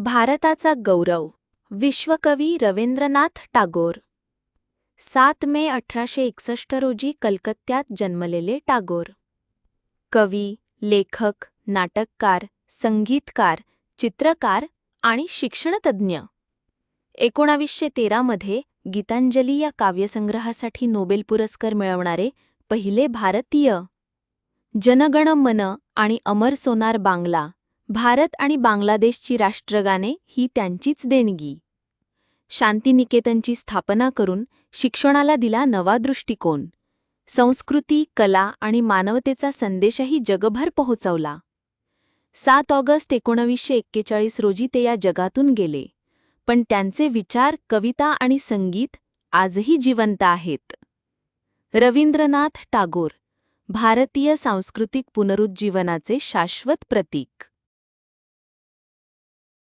भारताचा गौरव विश्वकवी रवींद्रनाथ टागोर. सात मे अठराशे एकसष्ट रोजी कलकत्त्यात जन्मलेले टागोर. कवी लेखक नाटककार संगीतकार चित्रकार आणि शिक्षणतज्ज्ञ. एकोणावीसशे तेरामध्ये गीतांजली या काव्यसंग्रहासाठी नोबेल पुरस्कार मिळवणारे पहिले भारतीय. जनगण मन आणि अमर सोनार बांगला. भारत आणि बांगलादेशची राष्ट्रगाने ही त्यांचीच देणगी. शांतिनिकेतनची स्थापना करून शिक्षणाला दिला नवा दृष्टिकोन. संस्कृती कला आणि मानवतेचा संदेशही जगभर पोहोचवला. सात ऑगस्ट एकोणवीसशे एक्केचाळीस रोजी ते या जगातून गेले. पण त्यांचे विचार कविता आणि संगीत आजही जिवंत आहेत. रवींद्रनाथ टागोर भारतीय सांस्कृतिक पुनरुज्जीवनाचे शाश्वत प्रतीक.